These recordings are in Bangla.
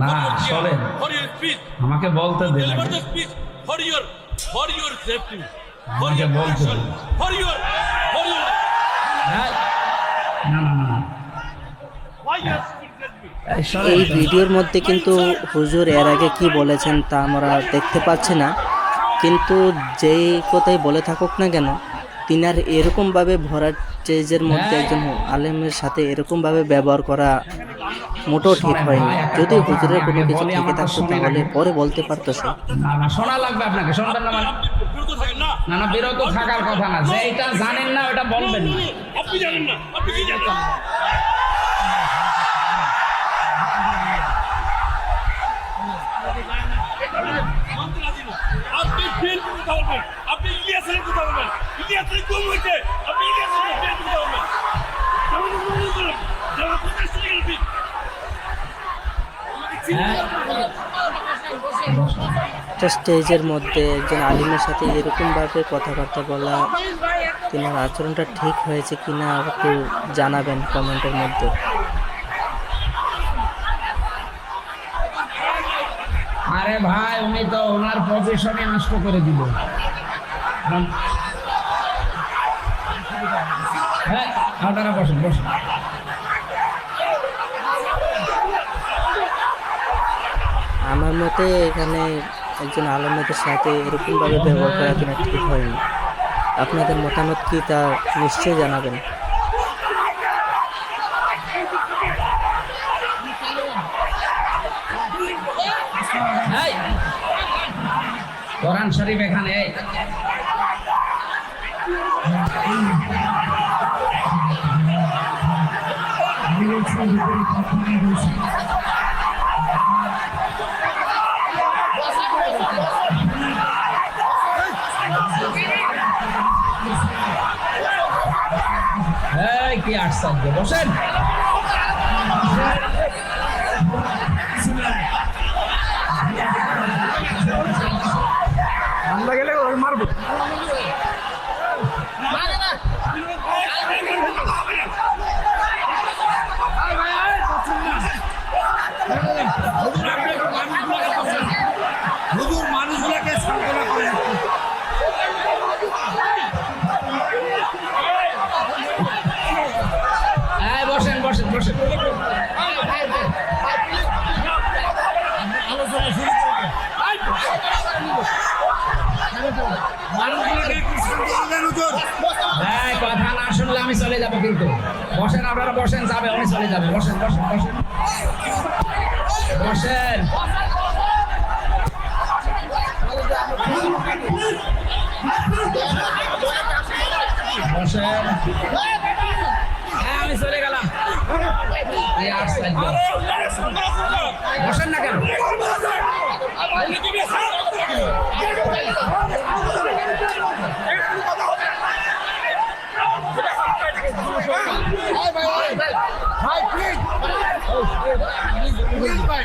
না speech. আমাকে বলতে দিন আমাকে বলতে দিন। হ্যাঁ? না না না? এই ভিডিওর মধ্যে কিন্তু হুজুর এর আগে কি বলেছেন তা আমরা দেখতে পাচ্ছি না। কিন্তু যেই কথাই বলে থাকুক না কেন তিনার এরকমভাবে ভরাট চেজের মধ্যে একজন আলেমের সাথে এরকমভাবে ব্যবহার করা মোটেও ঠিক হয়নি। যদি হুজুরের কোনো কিছু থেকে থাকতো তাহলে পরে বলতে পারতো সে। না না শোনা লাগবে আপনাকে শুনবেন না মানে আপনি না না বিরত থাকার কথা না যে এটা জানেন না ওটা বলবেন না। আপনি জানেন না আপনি কি জানেন? আপনি আপনি একটা স্টেজের মধ্যে একজন আলিমের সাথে এরকমভাবে কথাবার্তা বলা, তিনার আচরণটা ঠিক হয়েছে কিনা একটু জানাবেন কমেন্টের মধ্যে? আরে ভাই, উনি তো ওনার পজিশনে নষ্ট করে দিল। হ্যাঁ আপনারা বসেন বসেন। আমার মতে এখানে একজন আলমের সাথে এরকমভাবে ব্যবহার করা কিনা ঠিক হয়নি। আপনাদের মতামত কি তা নিশ্চয়ই জানাবেন। কোরআন শরীফ এখানে কি। আশ্চর্য বসেন। বসেন, আপনারা বসেন, যাবে, উনি চলে যাবে। বসেন বসেন বসেন। বসেন। বসেন। হ্যাঁ আমি চলে গেলাম। বসেন না কেন? ভাই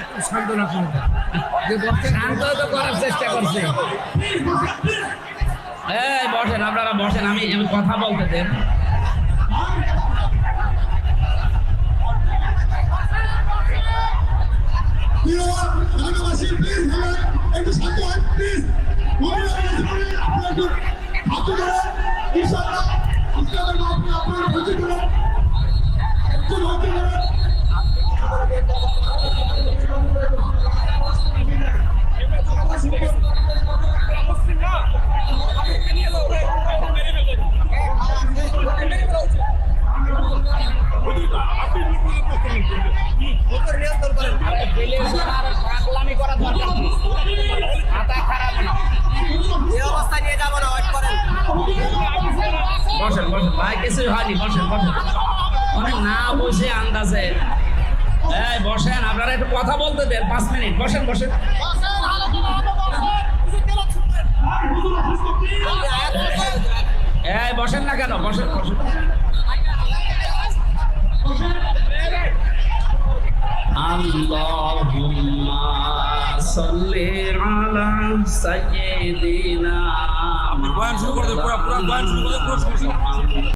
একটু সান্ত্বনা করুন। যে বসেন শান্ত তো করার চেষ্টা করছে। এই বসেন, আপনারা বসেন, আমি আমি কথা বলতে দেন। You know what? I'm আমার একটু শান্ত বসেন, ভাই কিছুই হয়নি, বসেন বসেন। অনেক না বসে আন্দাজে। এই, বসেন, আপনারা একটু কথা বলতে দেন, পাঁচ মিনিট। বসেন বসেন। এই, বসেন না কেন? বসেন বসেন। আল্লাহুম্মা সাল্লি আলা সাইয়্যিদিনা বয়ান শুরু করে পুরো পুরো বয়ান